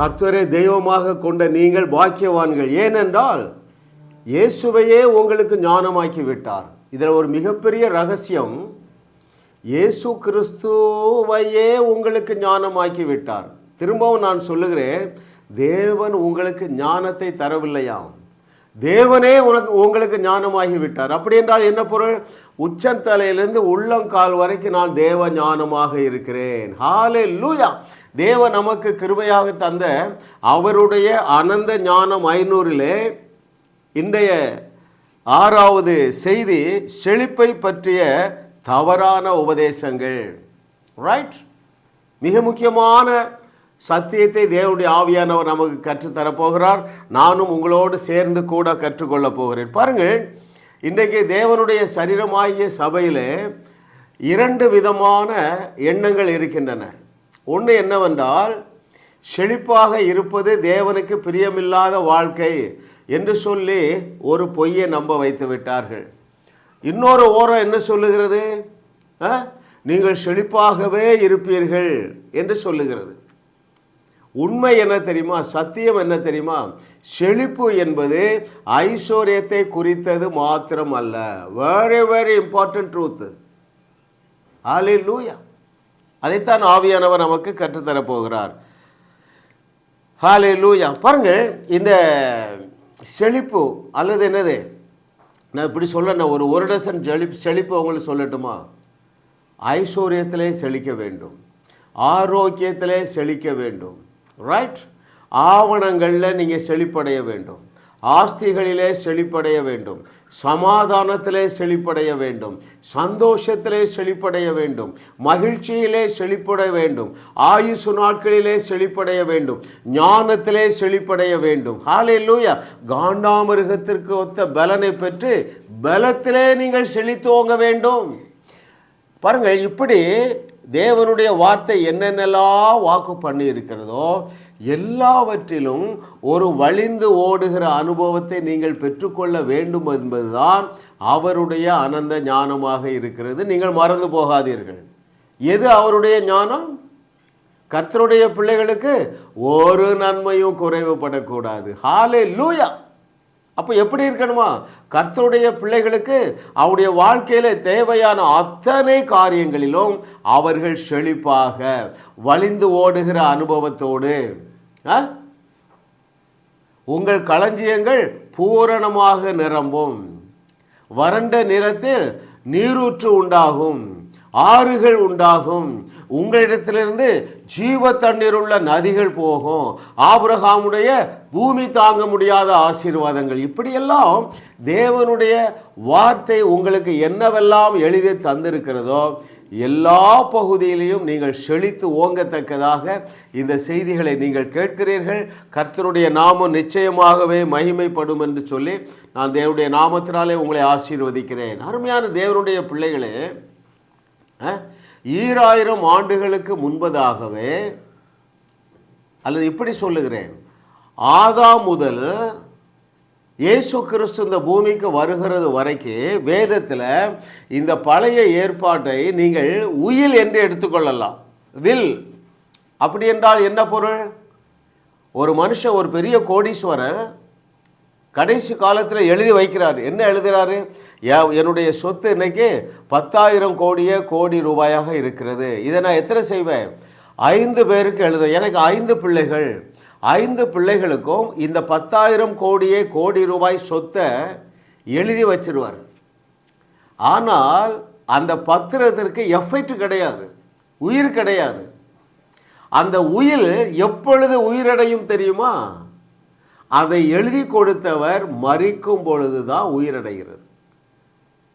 கர்த்தரை தெய்வமாக கொண்ட நீங்கள் பாக்கியவான்கள். ஏனென்றால் இயேசுவையே உங்களுக்கு ஞானமாக்கி விட்டார் இதில் ஒரு மிகப்பெரிய ரகசியம் இயேசு கிறிஸ்துவையே உங்களுக்கு ஞானமாக்கி விட்டார் திரும்பவும் நான் சொல்லுகிறேன் தேவன் உங்களுக்கு ஞானத்தை தரவில்லையாம். தேவனே உனக்கு உங்களுக்கு ஞானமாகி விட்டார் அப்படி என்றால் என்ன பொருள்? உச்சந்தலையிலிருந்து உள்ளங்கால் வரைக்கும் நான் தேவ ஞானமாக இருக்கிறேன். ஹாலே லூயா தேவ நமக்கு கிருபையாக தந்த அவருடைய அனந்த ஞானம் ஐநூறிலே இன்றைய ஆறாவது செய்தி செழிப்பை பற்றிய தவறான உபதேசங்கள். ரைட் மிக முக்கியமான சத்தியத்தை தேவனுடைய ஆவியானவர் நமக்கு கற்றுத்தரப் போகிறார் நானும் உங்களோடு சேர்ந்து கூட கற்றுக்கொள்ளப் போகிறேன். பாருங்கள் இன்றைக்கு தேவனுடைய சரீரமாகிய சபையில் இரண்டு விதமான எண்ணங்கள் இருக்கின்றன. ஒன்று என்னவென்றால் செழிப்பாக இருப்பது தேவனுக்கு பிரியமில்லாத வாழ்க்கை என்று சொல்லி ஒரு பொய்யை நம்ப வைத்து விட்டார்கள். இன்னொரு ஓரம் என்ன சொல்லுகிறது? ஆ? நீங்கள் செழிப்பாகவே இருப்பீர்கள் என்று சொல்லுகிறது. உண்மை என்ன தெரியுமா? சத்தியம் என்ன தெரியுமா? செழிப்பு என்பது ஐஸ்வர்யத்தை குறித்தது மாத்திரம் அல்ல வெரி வெரி இம்பார்ட்டன்ட் ட்ரூத் ஆலி லூயா அதைத்தான் ஆவியானவர் நமக்கு கற்றுத்தரப்போகிறார். ஹாலே லூயா பாருங்க இந்த செழிப்பு அல்லது என்னது? நான் இப்படி சொல்ல ஒரு ஒரு டசன் செழிப்பு செழிப்பு அவங்களுக்கு சொல்லட்டுமா? ஐஸ்வர்யத்திலே செழிக்க வேண்டும். ஆரோக்கியத்திலே செழிக்க வேண்டும். ரைட் ஆவணங்களில் நீங்கள் செழிப்படைய வேண்டும். ஆஸ்திகளிலே செழிப்படைய வேண்டும். சமாதானத்திலே செழிப்படைய வேண்டும் சந்தோஷத்திலே செழிப்படைய வேண்டும் மகிழ்ச்சியிலே செழிப்படைய வேண்டும் ஆயுசு நாட்களிலே செழிப்படைய வேண்டும் ஞானத்திலே செழிப்படைய வேண்டும். ஹாலே லூயா காண்டாமிருகத்திற்கு ஒத்த பலனை பெற்று பலத்திலே நீங்கள் செழித்துவங்க வேண்டும். பாருங்கள் இப்படி தேவனுடைய வார்த்தை என்னென்னலாம் வாக்கு பண்ணி இருக்கிறதோ எல்லாவற்றிலும் ஒரு வழிந்து ஓடுகிற அனுபவத்தை நீங்கள் பெற்றுக்கொள்ள வேண்டும் என்பதுதான் அவருடைய அனந்த ஞானமாக இருக்கிறது. நீங்கள் மறந்து போகாதீர்கள். எது அவருடைய ஞானம்? கர்த்தருடைய பிள்ளைகளுக்கு ஒரு நன்மையும் குறைவுபடக்கூடாது. ஹாலே லூயா அப்போ எப்படி இருக்கணுமா? கர்த்தருடைய பிள்ளைகளுக்கு அவருடைய வாழ்க்கையில் தேவையான அத்தனை காரியங்களிலும் அவர்கள் செழிப்பாக வலிந்து ஓடுகிற அனுபவத்தோடு உங்கள் களஞ்சியங்கள் பூரணமாக நிரம்பும். வறண்ட நிறத்தில் நீரூற்று உண்டாகும். ஆறுகள் உண்டாகும். உங்களிடத்திலிருந்து ஜீவ தண்ணீர் உள்ள நதிகள் போகும். ஆபிரகாமுடைய பூமி தாங்க முடியாத ஆசீர்வாதங்கள். இப்படியெல்லாம் தேவனுடைய வார்த்தை உங்களுக்கு என்னவெல்லாம் எழுதி தந்திருக்கிறதோ எல்லா பகுதியிலையும் நீங்கள் செழித்து ஓங்கத்தக்கதாக இந்த செய்திகளை நீங்கள் கேட்கிறீர்கள். கர்த்தருடைய நாமம் நிச்சயமாகவே மகிமைப்படும் என்று சொல்லி நான் தேவனுடைய நாமத்தினாலே உங்களை ஆசீர்வதிக்கிறேன். அருமையான தேவனுடைய பிள்ளைகளே ஈராயிரம் ஆண்டுகளுக்கு முன்பதாகவே அல்லது இப்படி சொல்லுகிறேன் ஆதாம் முதல் இயேசு கிறிஸ்து இந்த பூமிக்கு வருகிறது வரைக்கும் வேதத்தில் இந்த பழைய ஏற்பாட்டை நீங்கள் உயில் என்று எடுத்துக்கொள்ளலாம். வில். அப்படி என்றால் என்ன பொருள்? ஒரு மனுஷன் ஒரு பெரிய கோடீஸ்வரன் கடைசி காலத்தில் எழுதி வைக்கிறார். என்ன எழுதுகிறாரு என்னுடைய சொத்து இன்னைக்கு பத்தாயிரம் கோடியே கோடி ரூபாயாக இருக்கிறது. இதை நான் எத்தனை செய்வேன்? ஐந்து பேருக்கு எழுத எனக்கு ஐந்து பிள்ளைகள். ஐந்து பிள்ளைகளுக்கும் இந்த பத்தாயிரம் கோடியே கோடி ரூபாய் சொத்தை எழுதி வச்சிருவார். ஆனால் அந்த பத்திரத்திற்கு எஃபெக்ட் கிடையாது உயிர் கிடையாது. அந்த உயிர் எப்பொழுது உயிரடையும் தெரியுமா? அதை எழுதி கொடுத்தவர் மறிக்கும் பொழுது தான் உயிரடைகிறது.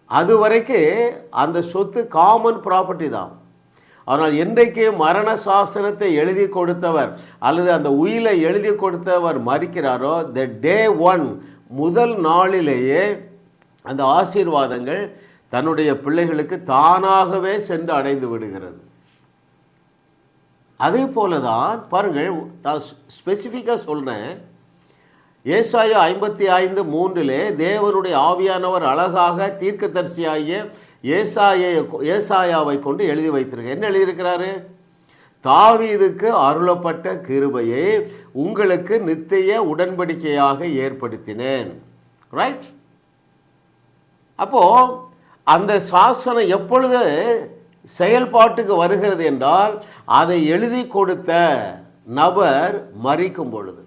அது வரைக்கும் அந்த சொத்து காமன் ப்ராப்பர்ட்டி தான். ஆனால் என்றைக்கு மரண சாசனத்தை எழுதி கொடுத்தவர் அல்லது அந்த உயிலை எழுதி கொடுத்தவர் மறிக்கிறாரோ த டே ஒன் முதல் நாளிலேயே அந்த ஆசீர்வாதங்கள் தன்னுடைய பிள்ளைகளுக்கு தானாகவே சென்று அடைந்து விடுகிறது. அதே போல தான் பாருங்கள் நான் ஸ்பெசிஃபிக்காக சொல்கிறேன் ஏசாயா ஐம்பத்தி ஐந்து மூன்றிலே தேவனுடைய ஆவியானவர் அழகாக தீர்க்கதரிசியாகிய ஏசாயை ஏசாயாவை கொண்டு எழுதி வைத்திருக்க என்ன எழுதியிருக்கிறாரு? தாவீதுக்கு அருளப்பட்ட கிருபையை உங்களுக்கு நித்திய உடன்படிக்கையாக ஏற்படுத்தினேன். ரைட் அப்போ அந்த சாசனம் எப்பொழுது செயல்பாட்டுக்கு வருகிறது என்றால் அதை எழுதி கொடுத்த நபர் மறிக்கும் பொழுது.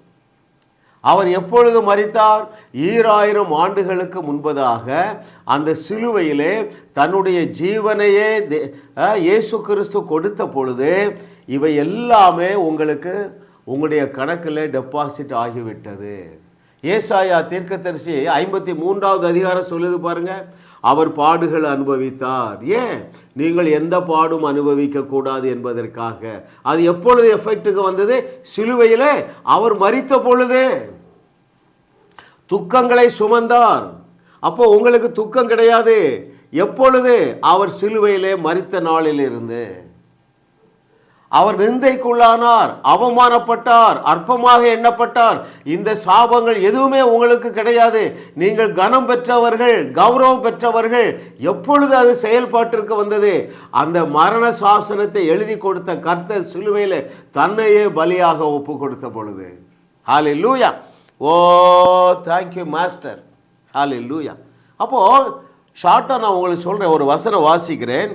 அவர் எப்பொழுது மறித்தார்? ஈராயிரம் ஆண்டுகளுக்கு முன்பதாக அந்த சிலுவையிலே தன்னுடைய ஜீவனையே தே- இயேசு கிறிஸ்து கொடுத்த பொழுது இவை எல்லாமே உங்களுக்கு உங்களுடைய கணக்கில் டெபாசிட் ஆகிவிட்டது. ஏசாயா தீர்க்கதரிசி ஐம்பத்தி மூன்றாவது அதிகாரம் சொல்லுது பாருங்கள் அவர் பாடுகள் அனுபவித்தார். ஏன்? நீங்கள் எந்த பாடும் அனுபவிக்க கூடாது என்பதற்காக. அது எப்பொழுது எஃபெக்ட்டுக்கு வந்தது? சிலுவையிலே. அவர் மறித்த பொழுது. துக்கங்களை சுமந்தார். அப்போ உங்களுக்கு துக்கம் கிடையாது. எப்பொழுது? அவர் சிலுவையிலே மறித்த நாளிலிருந்து. அவர் நிந்தைக்குள்ளானார் அவமானப்பட்டார் அற்பமாக எண்ணப்பட்டார். இந்த சாபங்கள் எதுவுமே உங்களுக்கு கிடையாது. நீங்கள் கனம் பெற்றவர்கள் கௌரவம் பெற்றவர்கள் எப்பொழுது அது செயல்பாட்டிற்கு வந்தது? அந்த மரண சாசனத்தை எழுதி கொடுத்த கர்த்தர் சிலுவையில் தன்னையே பலியாக ஒப்பு கொடுத்த பொழுது. ஹாலி லூயா ஓ தேங்க்யூ மாஸ்டர் ஹாலி லூயா அப்போது ஷார்ட்டாக நான் உங்களுக்கு சொல்கிறேன் ஒரு வசனம் வாசிக்கிறேன்.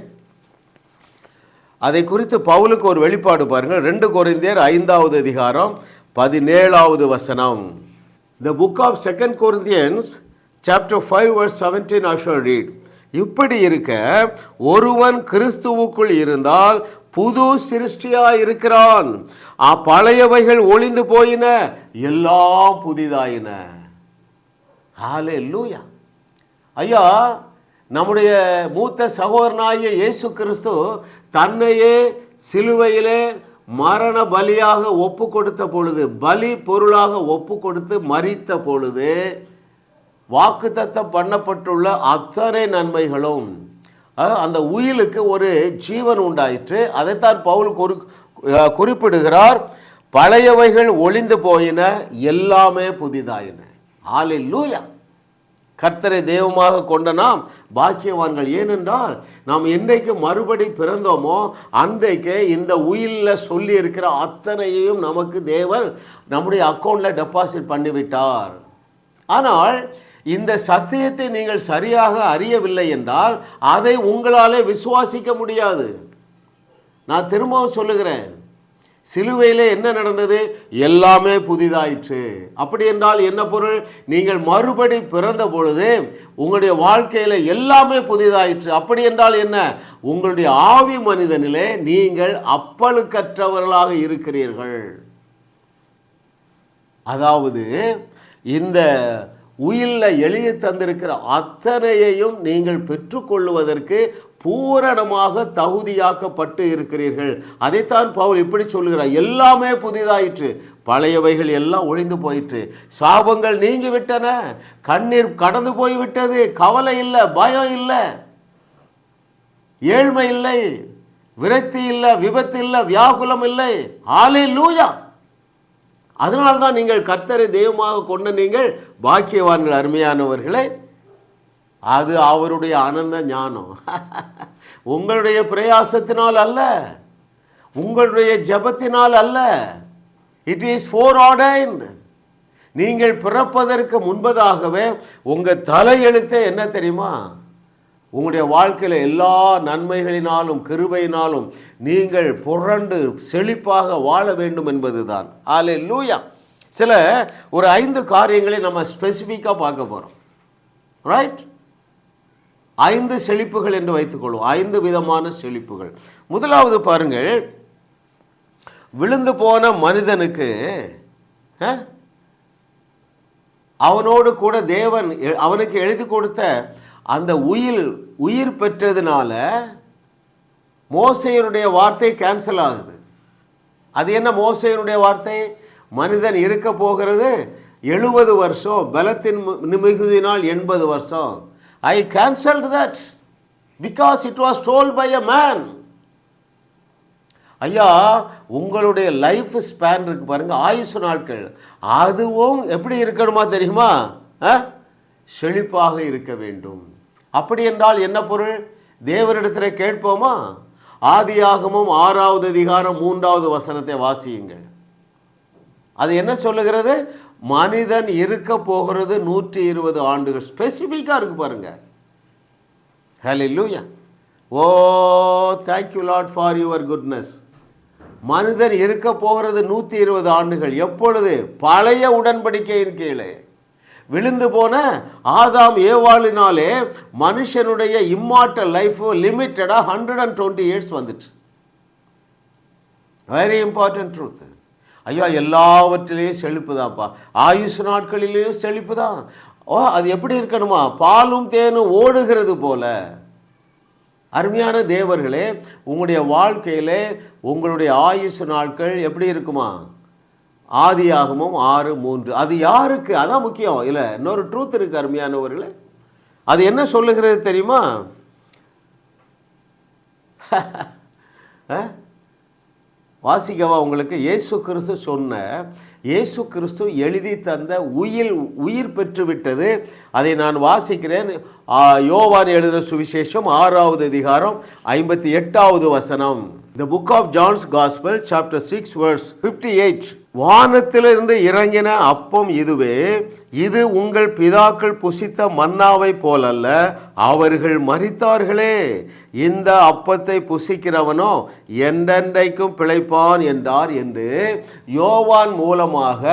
அதை குறித்து பவுலுக்கு ஒரு வெளிப்பாடு பாருங்கள் ரெண்டு குறைந்தேர் ஐந்தாவது அதிகாரம் பதினேழாவது வசனம். The book of second Corinthians chapter five verse seventeen I read இப்படி இருக்க ஒருவன் கிறிஸ்துவுக்குள் இருந்தால் புது சிருஷ்டியா இருக்கிறான். ஆ, பழையவைகள் ஒளிந்து போயின எல்லாம் புதிதாயின. ஹாலே லூயா ஐயா நம்முடைய மூத்த சகோதரனாகிய இயேசு கிறிஸ்து தன்னையே சிலுவையிலே மரண பலியாக ஒப்பு கொடுத்த பொழுது பலி பொருளாக ஒப்பு கொடுத்து மறித்த பொழுது வாக்குத்தத்தம் பண்ணப்பட்டுள்ள அத்தனை நன்மைகளும் அந்த உயிலுக்கு ஒரு ஜீவன் உண்டாயிற்று. அதைத்தான் பவுல் குறி குறிப்பிடுகிறார். பழையவைகள் ஒளிந்து போயின எல்லாமே புதிதாயின. ஆலில் லூயா கர்த்தரை தெய்வமாக கொண்ட நாம் பாக்கியவான்கள். ஏனென்றால் நாம் என்றைக்கு மறுபடி பிறந்தோமோ அன்றைக்கே இந்த உயிரில் சொல்லி இருக்கிற அத்தனையையும் நமக்கு தேவன் நம்முடைய அக்கௌண்ட்டில் டெபாசிட் பண்ணிவிட்டார். ஆனால் இந்த சத்தியத்தை நீங்கள் சரியாக அறியவில்லை என்றால் அதை உங்களாலே விசுவாசிக்க முடியாது. நான் திரும்பவும் சொல்லுகிறேன். சிலுவையில் என்ன நடந்தது? எல்லாமே புதிதாயிற்று. அப்படி என்றால் என்ன பொருள்? நீங்கள் மறுபடி பிறந்த பொழுது உங்களுடைய வாழ்க்கையில எல்லாமே புதிதாயிற்று. அப்படி என்றால் என்ன? உங்களுடைய ஆவி மனிதனிலே நீங்கள் அப்பழுக்கற்றவர்களாக இருக்கிறீர்கள். அதாவது இந்த உயிரில் எழுதி தந்திருக்கிற அத்தனையையும் நீங்கள் பெற்றுக்கொள்வதற்கு பூரணமாக தகுதியாக்கப்பட்டு இருக்கிறீர்கள். அதைத்தான் பவுல் இப்படி சொல்லுகிறார். எல்லாமே புதிதாயிற்று. பழையவைகள் எல்லாம் ஒழிந்து போயிற்று. சாபங்கள் நீங்கி விட்டன. கண்ணீர் கடந்து போய்விட்டது. கவலை இல்லை பயம் இல்லை. ஏழ்மை இல்லை. விரக்தி இல்லை விபத்து இல்லை வியாகுலம் இல்லை. ஆலே லூயா அதனால்தான் நீங்கள் கர்த்தரை தெய்வமாக கொண்ட நீங்கள் பாக்கியவான்கள் அருமையானவர்களே. அது அவருடைய ஆனந்த ஞானம். உங்களுடைய பிரயாசத்தினால் அல்ல. உங்களுடைய ஜெபத்தினால் அல்ல. இட் இஸ் ஃபோர் ஆர்டைன் நீங்கள் பிறப்பதற்கு முன்பதாகவே உங்கள் தலையெழுத்தே என்ன தெரியுமா? உங்களுடைய வாழ்க்கையில் எல்லா நன்மைகளினாலும் கிருபையினாலும் நீங்கள் புரண்டு செழிப்பாக வாழ வேண்டும் என்பதுதான். ஆலே லூயா சில ஒரு ஐந்து காரியங்களை நம்ம ஸ்பெசிஃபிக்காக பார்க்க போகிறோம் ரைட் ஐந்து செழிப்புகள் என்று வைத்துக்கொள்வோம். ஐந்து விதமான செழிப்புகள். முதலாவது பாருங்கள். விழுந்து போன மனிதனுக்கு அவனோடு கூட தேவன் எ- அவனுக்கு எழுதி கொடுத்த அந்த உயிர் உயிர் பெற்றதுனால மோசையனுடைய வார்த்தை கேன்சல் ஆகுது. அது என்ன மோசையனுடைய வார்த்தை? மனிதன் இருக்க போகிறது எழுபது வருஷம் பலத்தின் மிகுதினால் எண்பது வருஷம். I cancelled that because it was told by a man ஐயா உங்களுடைய லைஃப் ஸ்பேன் இருக்கு பாருங்க ஆயுசு நாட்கள். அதுவும் எப்படி இருக்கணுமா தெரியுமா? ஆ? செழிப்பாக இருக்க வேண்டும். அப்படி என்றால் என்ன பொருள்? தேவரிடத்தில் கேட்போமா? ஆதியாகமும் ஆறாவது அதிகாரம் மூன்றாவது வசனத்தை வாசியுங்கள். அது என்ன சொல்லுகிறது? மனிதன் இருக்க போகிறது நூற்றி இருபது ஆண்டுகள். ஸ்பெசிஃபிக்காக இருக்கு பாருங்க. ஹalleluya ஓ thank you lot for your goodness மனிதன் இருக்க போகிறது நூற்றி இருபது ஆண்டுகள். எப்பொழுது? பழைய உடன்படிக்கையின் கீழே. விழுந்து போன ஆதாம் ஏவாளினாலே மனுஷனுடைய இம்மார்டல் லைஃப் லிமிட்டடாக ஹண்ட்ரட் அண்ட் டுவெண்ட்டி இயர்ஸ் வந்துட்டு. வெரி இம்பார்ட்டன்ட் ட்ரூத்து ஐயா எல்லாவற்றிலேயும் செழிப்பு தான்ப்பா ஆயுசு நாட்களிலேயும் செழிப்பு தான் ஓ அது எப்படி இருக்கணுமா? பாலும் தேனும் ஓடுகிறது போல. அருமையான தேவர்களே உங்களுடைய வாழ்க்கையிலே உங்களுடைய ஆயுசு நாட்கள் எப்படி இருக்குமா? ஆதியாகமும் ஆறு மூன்று. அது யாருக்கு? அதான் முக்கியம். இல்லை இன்னொரு ட்ரூத் இருக்குது அருமையானவர்களே அது என்ன சொல்லுகிறது தெரியுமா? ஆ? வாசிக்கவா உங்களுக்கு? இயேசு கிறிஸ்து சொன்ன இயேசு கிறிஸ்து எழுதி தந்த உயிர் உயிர் பெற்று விட்டது. அதை நான் வாசிக்கிறேன். யோவான் எழுதின சுவிசேஷம் ஆறாவது அதிகாரம் ஐம்பத்தி எட்டாவது வசனம். The book of John's gospel chapter six verse fifty eight வானத்திலிருந்து இறங்கின அப்பம் இதுவே. இது உங்கள் பிதாக்கள் புசித்த மன்னாவை போலல்ல அவர்கள் மறித்தார்களே இந்த அப்பத்தை புசிக்கிறவனோ என்றென்றைக்கும் பிழைப்பான் என்றார் என்று யோவான் மூலமாக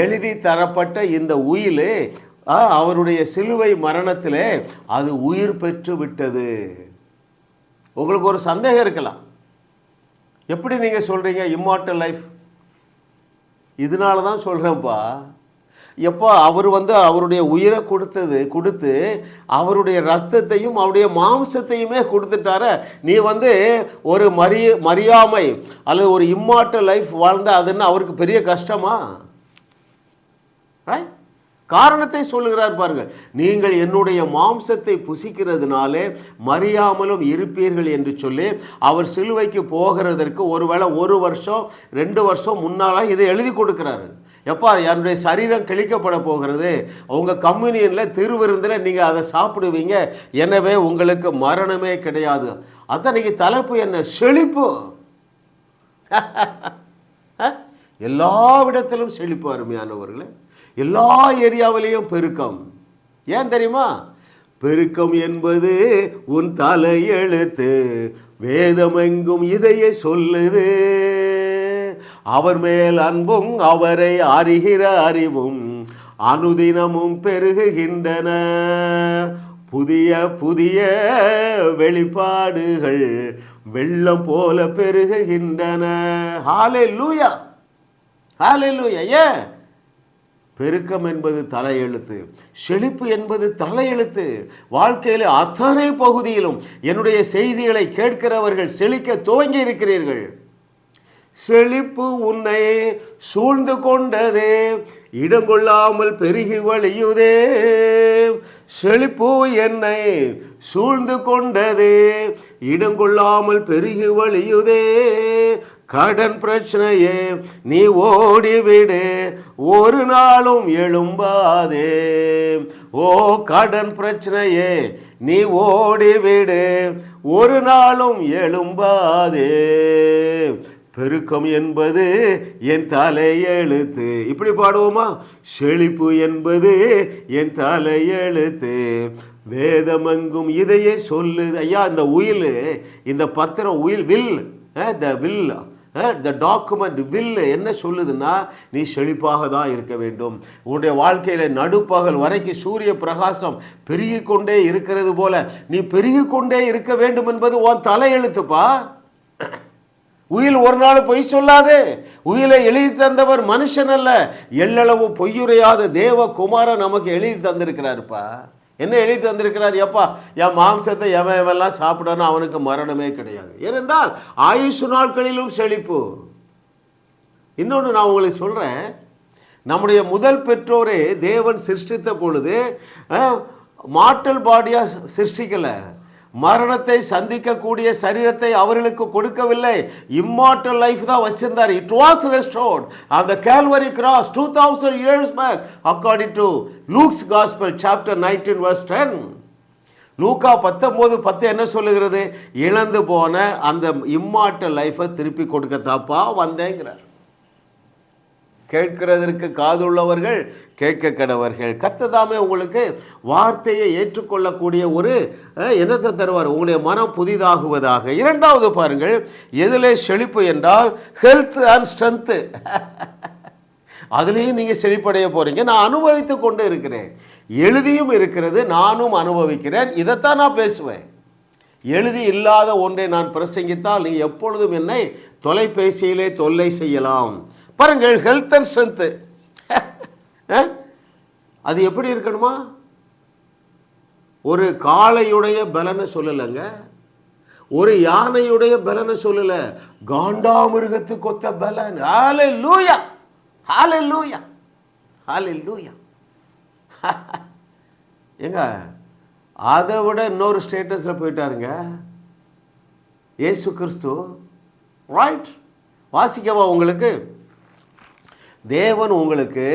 எழுதி தரப்பட்ட இந்த உயிலே ஆ, அவருடைய சிலுவை மரணத்திலே அது உயிர் பெற்று விட்டது. உங்களுக்கு ஒரு சந்தேகம் இருக்கலாம். எப்படி நீங்கள் சொல்கிறீங்க இம்மார்டல் லைஃப் இதனால தான் சொல்கிறேன்ப்பா எப்போ அவர் வந்து அவருடைய உயிரை கொடுத்தது கொடுத்து அவருடைய ரத்தத்தையும் அவருடைய மாம்சத்தையுமே கொடுத்துட்டார. நீ வந்து ஒரு மரிய மரியாமை அல்லது ஒரு இம்மார்டல் லைஃப் வாழ்ந்த அதுன்னு அவருக்கு பெரிய கஷ்டமா? ரைட் காரணத்தை சொல்லுகிறார் பாருங்கள். நீங்கள் என்னுடைய மாம்சத்தை புசிக்கிறதுனாலே மறியாமலும் இருப்பீர்கள் என்று சொல்லி அவர் சிலுவைக்கு போகிறதற்கு ஒருவேளை ஒரு வருஷம் ரெண்டு வருஷம் முன்னால் இதை எழுதி கொடுக்கிறாரு. எப்பா என்னுடைய சரீரம் கிழிக்கப்பட போகிறது. உங்கள் கம்யூனியனில் திருவிருந்தில் நீங்கள் அதை சாப்பிடுவீங்க. எனவே உங்களுக்கு மரணமே கிடையாது. அதான் தலைப்பு என்ன? செழிப்பு. எல்லா விடத்திலும் செழிப்பு அருமையானவர்களே. எல்லா ஏரியாவிலையும் பெருக்கம். ஏன் தெரியுமா? பெருக்கம் என்பது உன் தலையெழுத்து வேதமெங்கும் இதையே சொல்லுது. அவர் மேல் அன்பும் அவரை அறிகிற அறிவும் அனுதினமும் பெருகுகின்றன. புதிய புதிய வெளிப்பாடுகள் வெள்ளம் போல பெருகுகின்றன. ஹாலே லூயா ஹalleluya! ஏன்? பெருக்கம் என்பது தலையெழுத்து செழிப்பு என்பது தலையெழுத்து. வாழ்க்கையில் அத்தனை பகுதியிலும் என்னுடைய செய்திகளை கேட்கிறவர்கள் செழிக்க துவங்கி இருக்கிறீர்கள். செழிப்பு உன்னை சூழ்ந்து கொண்டதே இடங்கொள்ளாமல் பெருகி வழியுதே. செழிப்பு என்னை சூழ்ந்து கொண்டதே இடங்கொள்ளாமல் பெருகி வழியுதே. கடன் பிரச்சனையே நீ ஓடிவிடு. ஒரு நாளும் எழும்பாதே. ஓ கடன் பிரச்சனையே நீ ஓடிவிடு. ஒரு நாளும் எழும்பாதே. பெருக்கம் என்பது என் தலையெழுத்து. இப்படி பாடுவோமா? செழிப்பு என்பது என் தலையெழுத்து. வேதமெங்கும் இதையே சொல்லுது ஐயா இந்த உயில் இந்த பத்திரம் உயில் will the will. The document will என்ன சொல்லுதுன்னா நீ செழிப்பாக தான் இருக்க வேண்டும். உன்னுடைய வாழ்க்கையில் நடுப்பகல் வரைக்கும் சூரிய பிரகாசம் பெருகி கொண்டே இருக்கிறது போல நீ பெருகி கொண்டே இருக்க வேண்டும் என்பது உன் தலையெழுத்துப்பா. உயில் ஒரு நாள் பொய் சொல்லாதே. உயிலை எழுதி தந்தவர் மனுஷன் அல்ல. எள்ளளவு பொய்யுரையாத தேவ குமாரன் நமக்கு எழுதி தந்திருக்கிறாருப்பா. என்ன எழுதி தந்திருக்கிறார்? எப்பா என் மாம்சத்தை எவன் எவெல்லாம் சாப்பிடணும் அவனுக்கு மரணமே கிடையாது. ஏனென்றால் ஆயுசு நாட்களிலும் செழிப்பு. இன்னொன்று நான் உங்களுக்கு சொல்கிறேன் நம்முடைய முதல் பெற்றோரே தேவன் சிருஷ்டித்த பொழுது மாட்டல் பாடியாக சிருஷ்டிக்கலை. மரணத்தை சந்திக்கக்கூடிய சரீரத்தை அவர்களுக்கு கொடுக்கவில்லை. இம்மார்டல் லைஃப் தான் வச்சிருந்தார். இட் வாஸ் ரெஸ்டோர்ட் அந்த Calvary cross two thousand years back according to Luke's gospel chapter nineteen verse ten லூக்கா பத்தொம்போது பத்து என்ன சொல்லுகிறது? இழந்து போன அந்த இம்மார்ட்டல் லைஃப்பை திருப்பி கொடுக்கத்தாப்பா வந்தேங்கிறார். கேட்கிறதற்கு காதுள்ளவர்கள் கேட்க கடவர்கள் கர்த்ததாமே உங்களுக்கு வார்த்தையை ஏற்றுக்கொள்ளக்கூடிய ஒரு என்னத்தை தருவார்? உங்களுடைய மனம் புதிதாகுவதாக. இரண்டாவது பாருங்கள் எதிலே செழிப்பு என்றால் ஹெல்த் அண்ட் ஸ்ட்ரென்த்து அதுலேயும் நீங்கள் செழிப்படைய போகிறீங்க நான் அனுபவித்து கொண்டு இருக்கிறேன். எழுதியும் இருக்கிறது நானும் அனுபவிக்கிறேன். இதைத்தான் நான் பேசுவேன். எழுதி இல்லாத ஒன்றை நான் பிரசங்கித்தால் நீ எப்பொழுதும் என்னை தொலைபேசியிலே தொல்லை செய்யலாம். பாருங்கள் ஹெல்த் அண்ட் ஸ்ட்ரென்த்து அது எப்படி இருக்கணுமா? ஒரு காளையுடைய பலனை சொல்லலைங்க. ஒரு யானையுடைய பலனை சொல்லல. காண்டாமிருகத்து கொத்த பலன். ஹாலே லூயா ஹாலே லூயா ஹாலே லூயா ஏங்க அதை விட இன்னொரு ஸ்டேட்டஸில் போயிட்டாருங்க. ஏசு கிறிஸ்து. ரைட் வாசிக்கவா உங்களுக்கு? தேவன் உங்களுக்கு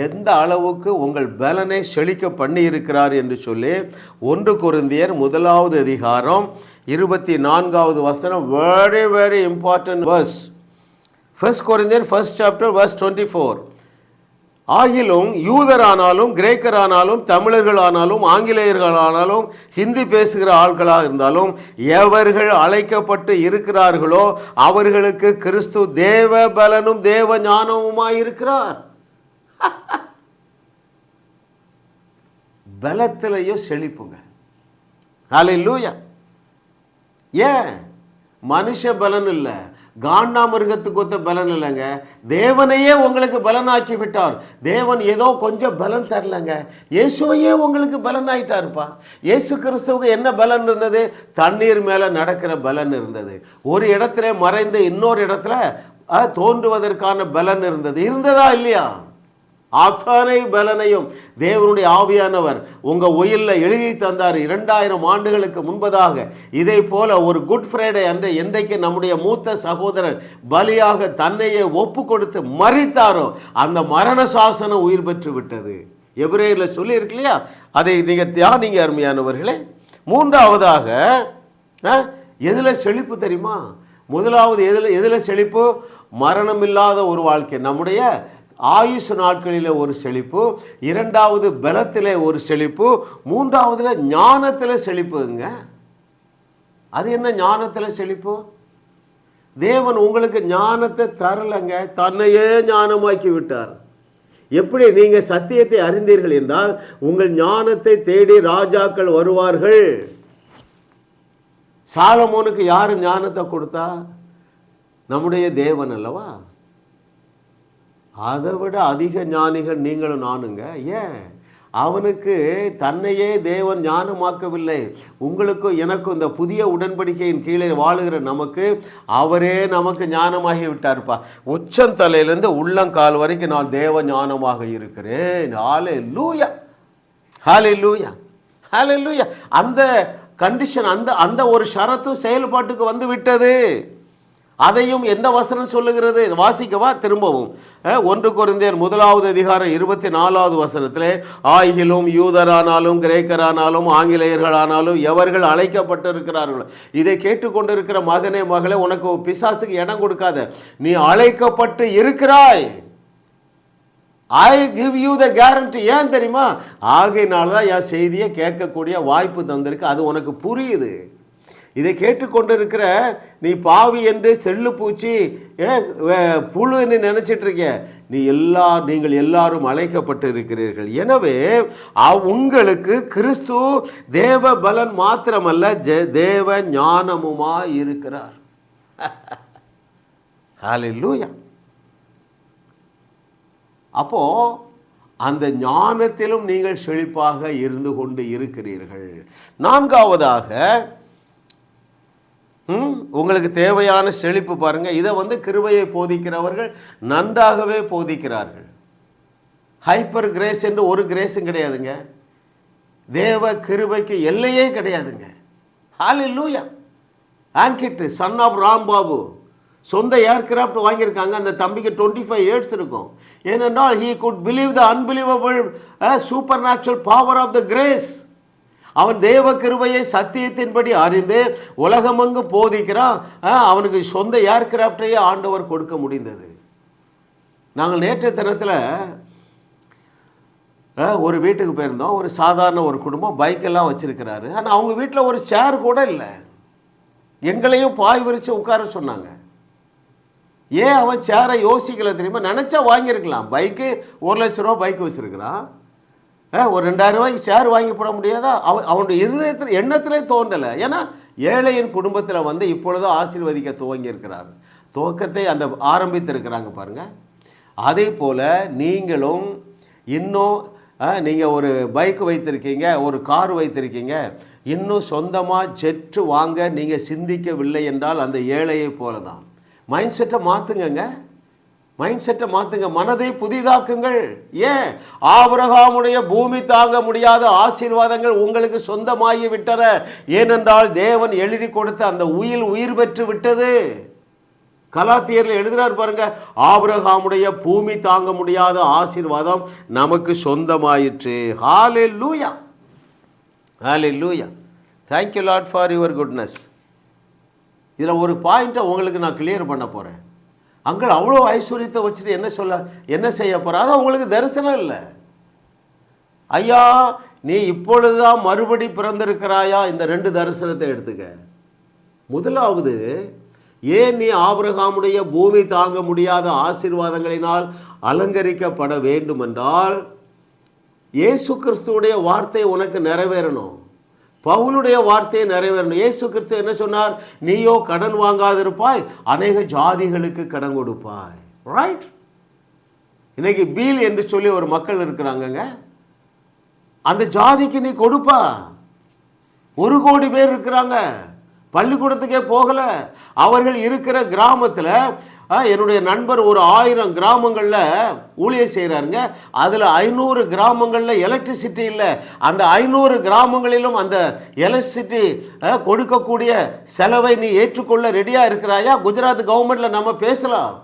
எந்த அளவுக்கு உங்கள் பலனை செழிக்க பண்ணி இருக்கிறார் என்று சொல்லி ஒன்று குருந்தியர் முதலாவது அதிகாரம் இருபத்தி நான்காவது வசனம் very very important verse first குருந்தியர் first chapter verse twenty four ஆகிலும் யூதரானாலும் கிரேக்கரானாலும் தமிழர்களானாலும் ஆங்கிலேயர்களானாலும் ஹிந்தி பேசுகிற ஆட்களாக இருந்தாலும் எவர்கள் அழைக்கப்பட்டு இருக்கிறார்களோ அவர்களுக்கு கிறிஸ்து தேவ பலனும் தேவ ஞானமுமாய் இருக்கிறார். பலத்திலையும் செழிப்புங்க. ஹalleluya. ஏன்? மனுஷ பலன் இல்லை. காண்டாமிருகத்துக்கு ஒத்த பலன் இல்லைங்க. தேவனையே உங்களுக்கு பலனாக்கி விட்டார். தேவன் ஏதோ கொஞ்சம் பலன் தரலங்க. இயேசுவையே உங்களுக்கு பலன் ஆயிட்டாருப்பா இயேசு கிறிஸ்துவுக்கு என்ன பலன் இருந்தது? தண்ணீர் மேலே நடக்கிற பலன் இருந்தது. ஒரு இடத்துல மறைந்து இன்னொரு இடத்துல தோன்றுவதற்கான பலன் இருந்தது. இருந்ததா இல்லையா? அத்தனை பலனையும் தேவனுடைய ஆவியானவர் உங்கள் உயிரில் எழுதி தந்தார். இரண்டாயிரம் ஆண்டுகளுக்கு முன்பதாக இதே போல ஒரு குட் ஃப்ரைடே அன்று என்றைக்கு நம்முடைய மூத்த சகோதரர் பலியாக தன்னையே ஒப்பு கொடுத்து மறித்தாரோ அந்த மரண சாசனம் உயிர் பெற்று விட்டது. எபிரேயில் சொல்லியிருக்கு இல்லையா? அதை நீங்கள் தியானிங்க அருமையானவர்களே. மூன்றாவதாக எதில் செழிப்பு தெரியுமா? முதலாவது எதில் எதில் செழிப்பு? மரணம் இல்லாத ஒரு வாழ்க்கை. நம்முடைய ஆயுசு நாட்களில் ஒரு செழிப்பு இரண்டாவது பலத்தில் ஒரு செழிப்பு மூன்றாவதுல ஞானத்தில் செழிப்புங்க. அது என்ன ஞானத்தில் செழிப்பு? தேவன் உங்களுக்கு ஞானத்தை தரலைங்க. தன்னையே ஞானமாக்கி விட்டார். எப்படி நீங்கள் சத்தியத்தை அறிந்தீர்கள் என்றால் உங்கள் ஞானத்தை தேடி ராஜாக்கள் வருவார்கள். சாலமோனுக்கு யார் ஞானத்தை கொடுத்தா? நம்முடைய தேவன் அல்லவா? அதை விட அதிக ஞானிகள் நீங்களும் நானுங்க. ஏன்? அவனுக்கு தன்னையே தேவன் ஞானமாக்கவில்லை. உங்களுக்கும் எனக்கும் இந்த புதிய உடன்படிக்கையின் கீழே வாழுகிற நமக்கு அவரே நமக்கு ஞானமாகி விட்டார்ப்பா உச்சந்தலையிலேருந்து உள்ளங்கால் வரைக்கும் நான் தேவ ஞானமாக இருக்கிறேன். ஹாலே லூயா ஹாலே லூயா ஹாலே லூயா அந்த கண்டிஷன் அந்த அந்த ஒரு ஷரத்தும் செயல்பாட்டுக்கு வந்து விட்டது. அதையும் எந்த வசனம் சொல்லுகிறது? வாசிக்கவா? திரும்பவும். ஒன்று குறைந்தேர் முதலாவது அதிகாரம் இருபத்தி நாலாவது வசனத்தில் ஆயிலும் யூதரானாலும் கிரேக்கரானாலும் ஆங்கிலேயர்களானாலும் எவர்கள் அழைக்கப்பட்டிருக்கிறார்களோ இதை கேட்டுக்கொண்டிருக்கிற மகனே மகளே உனக்கு பிசாசுக்கு இடம் கொடுக்காத. நீ அழைக்கப்பட்டு இருக்கிறாய். I give you the guarantee ஏன் தெரியுமா? ஆகையினால தான் என் செய்தியை கேட்கக்கூடிய வாய்ப்பு தந்திருக்கு. அது உனக்கு புரியுது. இதை கேட்டுக்கொண்டிருக்கிற நீ பாவி என்று செல்லு பூச்சி புழு என்று புழுன்னு நினைச்சிட்டு இருக்க நீ எல்லா நீங்கள் எல்லாரும் அழைக்கப்பட்டு இருக்கிறீர்கள் எனவே உங்களுக்கு கிறிஸ்து தேவ பலன் மாத்திரமல்ல ஜெ- தேவ ஞானமுமா இருக்கிறார். ஹalleluya. அப்போ அந்த ஞானத்திலும் நீங்கள் செழிப்பாக இருந்து கொண்டு இருக்கிறீர்கள். நான்காவதாக உங்களுக்கு தேவையான செழிப்பு பாருங்க. இதை வந்து கிருபையை போதிக்கிறவர்கள் நன்றாகவே போதிக்கிறார்கள். ஹைப்பர் கிரேஸ் என்று ஒரு கிரேஸும் கிடையாதுங்க. தேவ கிருபைக்கு எல்லையே கிடையாதுங்க. ஹalleluya ஆங்கிட் சன் ஆஃப் ராம்பாபு சொந்த ஏர்கிராஃப்ட் வாங்கியிருக்காங்க. அந்த தம்பிக்கு டுவெண்ட்டி ஃபைவ் இயர்ஸ் இருக்கும். ஏனென்றால் he could believe the unbelievable super natural power of the grace அவன் தேவ கிருபையை சத்தியத்தின்படி அறிந்து உலகமங்கு போதிக்கிறான். ஆ, அவனுக்கு சொந்த ஏர்கிராஃப்டையே ஆண்டவர் கொடுக்க முடிந்தது. நாங்கள் நேற்றைய தினத்தில் ஒரு வீட்டுக்கு போயிருந்தோம். ஒரு சாதாரண ஒரு குடும்பம் பைக்கெல்லாம் வச்சுருக்கிறாரு. ஆனால் அவங்க வீட்டில் ஒரு சேர் கூட இல்லை. எங்களையும் பாய் விரித்து உட்கார சொன்னாங்க. ஏன் அவன் சேரை யோசிக்கல தெரியுமா? நினச்சா வாங்கியிருக்கலாம். பைக்கு ஒரு லட்ச ரூபா பைக் வச்சுருக்கிறான். ஒரு ரெண்டாயிரம் ரூபாய்க்கு ஷேர் வாங்கி போட முடியாதா? அவ அவனுடைய இருதயத்தில் எண்ணத்திலே தோன்றலை. ஏன்னா ஏழையின் குடும்பத்தில் வந்து இப்பொழுது ஆசீர்வதிக்க துவங்கியிருக்கிறார். துவக்கத்தை அந்த ஆரம்பித்திருக்கிறாங்க பாருங்கள் அதே போல் நீங்களும் இன்னும் நீங்கள் ஒரு பைக் வைத்திருக்கீங்க ஒரு கார் வைத்திருக்கீங்க. இன்னும் சொந்தமாக ஜெட்டு வாங்க நீங்கள் சிந்திக்கவில்லை என்றால் அந்த ஏழையை போல தான் மைண்ட் செட்டை மாற்றுங்கங்க மைண்ட் செட்டை மாற்றுங்க மனதை புதிதாக்குங்கள். ஏன்? ஆபரகாமுடைய பூமி தாங்க முடியாத ஆசீர்வாதங்கள் உங்களுக்கு சொந்தமாகி விட்டன. ஏனென்றால் தேவன் எழுதி கொடுத்த அந்த உயிர் உயிர் பெற்று விட்டது. கலாத்தியரில் எழுதுகிறார் பாருங்க ஆபரகாமுடைய பூமி தாங்க முடியாத ஆசீர்வாதம் நமக்கு சொந்தமாயிற்று. Hallelujah hallelujah thank you lot for your goodness இதில் ஒரு பாயிண்ட்டை உங்களுக்கு நான் கிளியர் பண்ண போகிறேன் அங்கே அவ்வளோ ஐஸ்வர்யத்தை வச்சுட்டு என்ன சொல்ல என்ன செய்ய போகிறாரு அவங்களுக்கு உங்களுக்கு தரிசனம் இல்லை. ஐயா நீ இப்பொழுதுதான் மறுபடி பிறந்திருக்கிறாயா? இந்த ரெண்டு தரிசனத்தை எடுத்துக்க. முதலாவது ஏன் நீ ஆபிரகாமுடைய பூமி தாங்க முடியாத ஆசீர்வாதங்களினால் அலங்கரிக்கப்பட வேண்டும் என்றால் இயேசு கிறிஸ்துவுடைய வார்த்தை உனக்கு நிறைவேறணும். பவுலுடைய வார்த்தையை நிறைவேறணும். இயேசு கிறிஸ்து என்ன சொன்னார்? நீயோ கடன் வாங்காதிருப்பாய் அநேக ஜாதிகளுக்கு கடன் கொடுப்பாய். ரைட் இன்னைக்கு பீல் என்று சொல்லி ஒரு மக்கள் இருக்கிறாங்கங்க. அந்த ஜாதிக்கு நீ கொடுப்பா. ஒரு கோடி பேர் இருக்கிறாங்க. பள்ளிக்கூடத்துக்கே போகல. அவர்கள் இருக்கிற கிராமத்தில் என்னுடைய நண்பர் ஒரு ஆயிரம் கிராமங்களில் ஊழியர் செய்கிறாருங்க அதில் ஐநூறு கிராமங்களில் எலக்ட்ரிசிட்டி இல்லை. அந்த ஐநூறு கிராமங்களிலும் அந்த எலக்ட்ரிசிட்டி கொடுக்கக்கூடிய செலவை நீ ஏற்றுக்கொள்ள ரெடியாக இருக்கிறாயா? குஜராத் கவர்மெண்ட்டில் நம்ம பேசலாம்.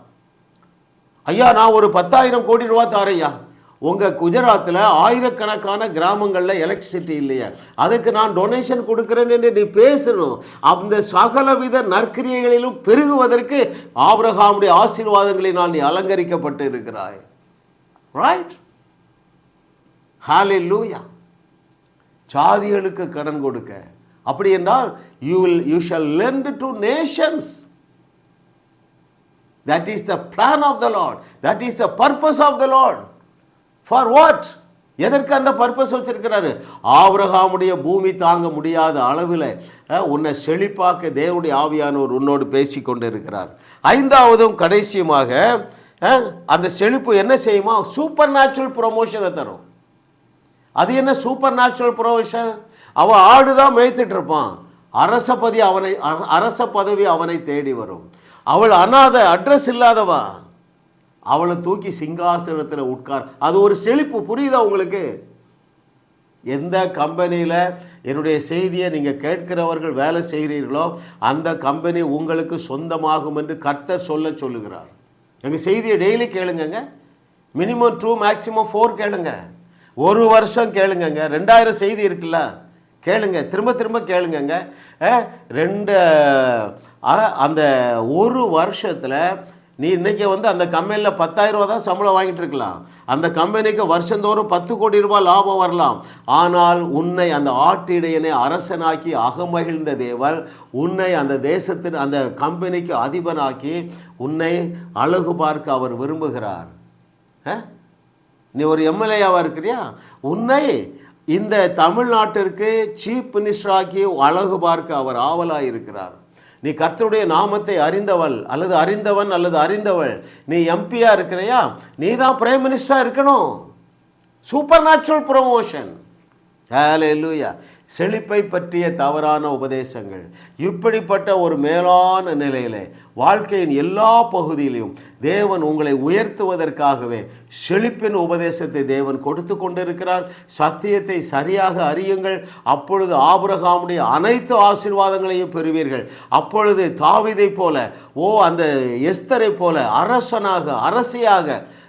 ஐயா நான் ஒரு பத்தாயிரம் கோடி ரூபா தாரையா உங்கள் குஜராத்தில் ஆயிரக்கணக்கான கிராமங்களில் எலக்ட்ரிசிட்டி இல்லையா. அதுக்கு நான் டொனேஷன் கொடுக்குறேன்னு என்று நீ பேசணும். அந்த சகலவித நற்கிரியைகளிலும் பெருகுவதற்கு ஆபிரகாமுடைய ஆசீர்வாதங்களினால் நீ அலங்கரிக்கப்பட்டு இருக்கிறாய். ரைட் ஹாலே லூயா சாதிகளுக்கு கடன் கொடுக்க. அப்படி என்றால் you will you shall lend to nations that is the plan of the lord that is the purpose of the lord for what எதற்கு அந்த பர்பஸ் வச்சிருக்கிறாரு? ஆபிரகாமுடைய பூமி தாங்க முடியாத அளவில் உன்னை செழிப்பாக்க தேவனுடைய ஆவியானவர் உன்னோடு பேசி கொண்டு இருக்கிறார் ஐந்தாவதும் கடைசியுமாக அந்த செழிப்பு என்ன செய்யுமா? சூப்பர் நேச்சுரல் ப்ரொமோஷனை தரும். அது என்ன சூப்பர் நேச்சுரல் ப்ரொமோஷன் அவன் ஆடு தான் மேய்த்துட்டு இருப்பான். அரச பதி அவனை அரச பதவி அவனை தேடி வரும். அவள் அனாதை அட்ரஸ் இல்லாதவா? அவளை தூக்கி சிங்காசனத்தில் உட்கார். அது ஒரு செழிப்பு புரியுதா உங்களுக்கு? எந்த கம்பெனியில் என்னுடைய செய்தியை நீங்கள் கேட்கிறவர்கள் வேலை செய்கிறீர்களோ அந்த கம்பெனி உங்களுக்கு சொந்தமாகும் என்று கர்த்தர் சொல்ல சொல்லுகிறார். எங்கள் செய்தியை டெய்லி கேளுங்கங்க. மினிமம் டூ மேக்ஸிமம் ஃபோர் கேளுங்க. ஒரு வருஷம் கேளுங்கங்க. ரெண்டாயிரம் செய்தி இருக்குல்ல கேளுங்க. திரும்ப திரும்ப கேளுங்கங்க. ரெண்டு அந்த ஒரு வருஷத்தில் நீ இன்றைக்கி வந்து அந்த கம்பெனியில் பத்தாயிரம் ரூபா தான் சம்பளம் வாங்கிட்டு இருக்கலாம். அந்த கம்பெனிக்கு வருஷந்தோறும் பத்து கோடி ரூபாய் லாபம் வரலாம். ஆனால் உன்னை அந்த ஆட்டிடையனை அரசனாக்கி அகமகிழ்ந்த தேவர் உன்னை அந்த தேசத்தின் அந்த கம்பெனிக்கு அதிபனாக்கி உன்னை அழகு பார்க்க அவர் விரும்புகிறார். ஆ? நீ ஒரு எம்எல்ஏவாக இருக்கிறியா? உன்னை இந்த தமிழ்நாட்டிற்கு சீஃப் மினிஸ்டர் ஆக்கி அழகு பார்க்க அவர் ஆவலாக இருக்கிறார் நீ கர்த்தருடைய நாமத்தை அறிந்தவள் அல்லது அறிந்தவன் அல்லது அறிந்தவள். நீ எம்பியாக இருக்கிறையா? நீ தான் பிரைம் மினிஸ்டராக இருக்கணும். சூப்பர் நேச்சுரல் ப்ரொமோஷன் ஹalleluya செழிப்பை பற்றிய தவறான உபதேசங்கள். இப்படிப்பட்ட ஒரு மேலான நிலையிலே வாழ்க்கையின் எல்லா பகுதியிலையும் தேவன் உங்களை உயர்த்துவதற்காகவே செழிப்பின் உபதேசத்தை தேவன் கொடுத்து கொண்டிருக்கிறார். சத்தியத்தை சரியாக அறியுங்கள். அப்பொழுது ஆபுரகாமுடைய அனைத்து ஆசீர்வாதங்களையும் பெறுவீர்கள். அப்பொழுது தாவிதை போல ஓ அந்த எஸ்தரை போல அரசனாக அரசியாக